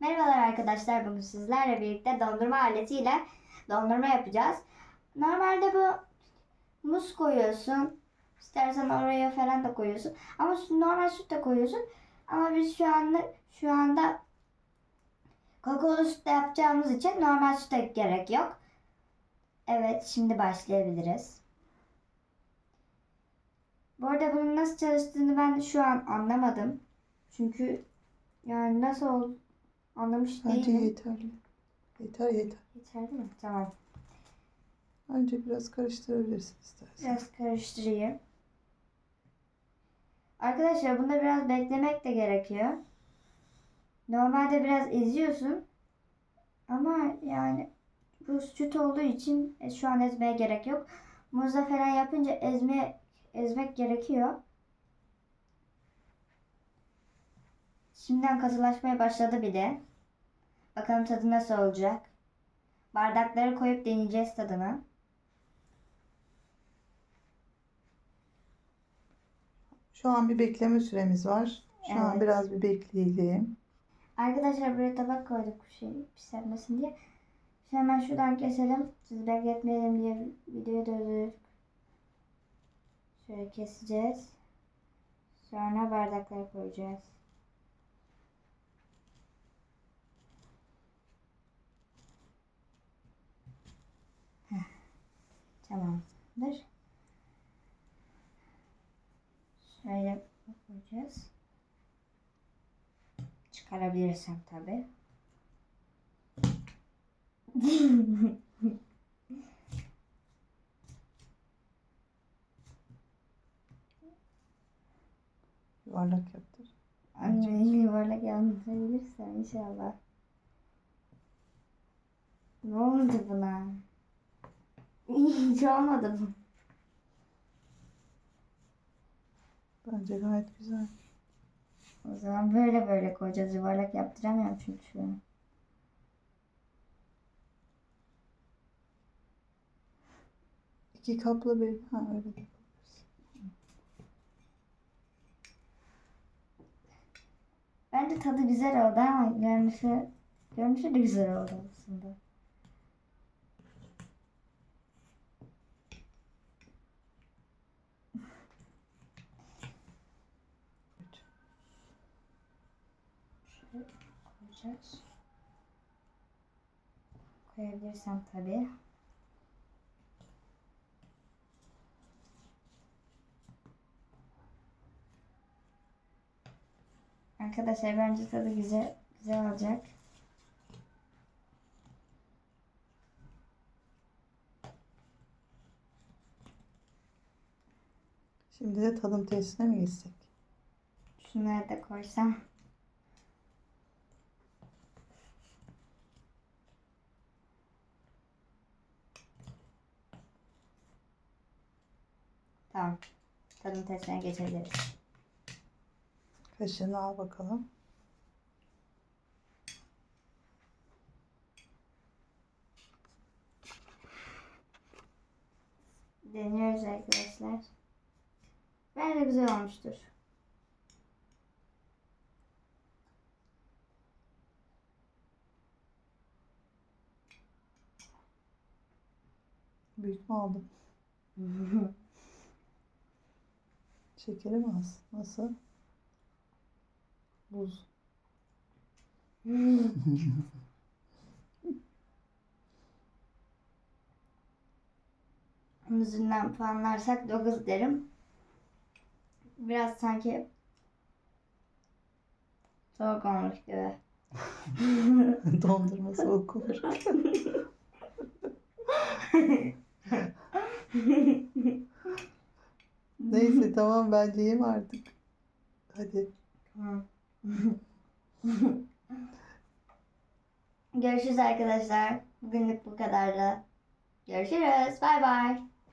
Merhabalar arkadaşlar. Bugün sizlerle birlikte dondurma aletiyle dondurma yapacağız. Normalde bu muz koyuyorsun. İstersen oraya falan da koyuyorsun. Ama normal süt de koyuyorsun. Ama biz şu anda şu anda kakaolu sütle yapacağımız için normal süte gerek yok. Evet, şimdi başlayabiliriz. Bu arada bunun nasıl çalıştığını ben şu an anlamadım. Çünkü yani nasıl ol anlamış Bence değilim. yeterli. Yeter yeter. Yeterli mi? Tamam. Önce biraz karıştırabilirsin istersen. Biraz karıştırayım. Arkadaşlar bunda biraz beklemek de gerekiyor. Normalde biraz eziyorsun. Ama yani bu süt olduğu için e, şu an ezmeye gerek yok. Muzla falan yapınca ezme ezmek gerekiyor. Şimdiden katılaşmaya başladı bir de. Bakalım tadı nasıl olacak. Bardakları koyup deneyeceğiz tadını. Şu an bir bekleme süremiz var. Şu an Evet. biraz bir bekleyelim. Arkadaşlar buraya tabak koyduk şey pişirmesin diye. Şimdi hemen şuradan keselim. Sizi bekletmeyelim diye videoyu durdurduk. Şöyle keseceğiz. Sonra bardaklara koyacağız. Tamamdır. Şöyle koyacağız. Çıkarabilirsem tabi. Yuvarlak yaptır. Anne yuvarlak anlatabilirsem inşallah. Ne oldu buna? Hiç olmadı bu. Bence gayet güzel. O zaman böyle böyle koyacağız. Yuvarlak yaptıramıyorum çünkü şu an. İki kapla bir. Ha öyle de. Bence tadı güzel oldu ama görünüşü, görünüşü de güzel oldu aslında. Şöyle koyacağız. Koyabilirsem tabii. Arkadaşlar bence tadı güzel güzel olacak. Şimdi de tadım testine mi geçsek? Şunları da koysam. Tamam. Tadım testine geçebiliriz. Kaşığını al bakalım. Deniyoruz arkadaşlar. Bence güzel olmuştur. Büyük mü aldım? Şekeri mi az? Nasıl? Buz. Yüzünden puanlarsak 9 derim. Biraz sanki soğuk olmuş gibi. Dondurma soğuk olur. Neyse tamam bence yeme artık. Hadi. Görüşürüz arkadaşlar. Bugünlük bu kadardı. Görüşürüz. Bay bay.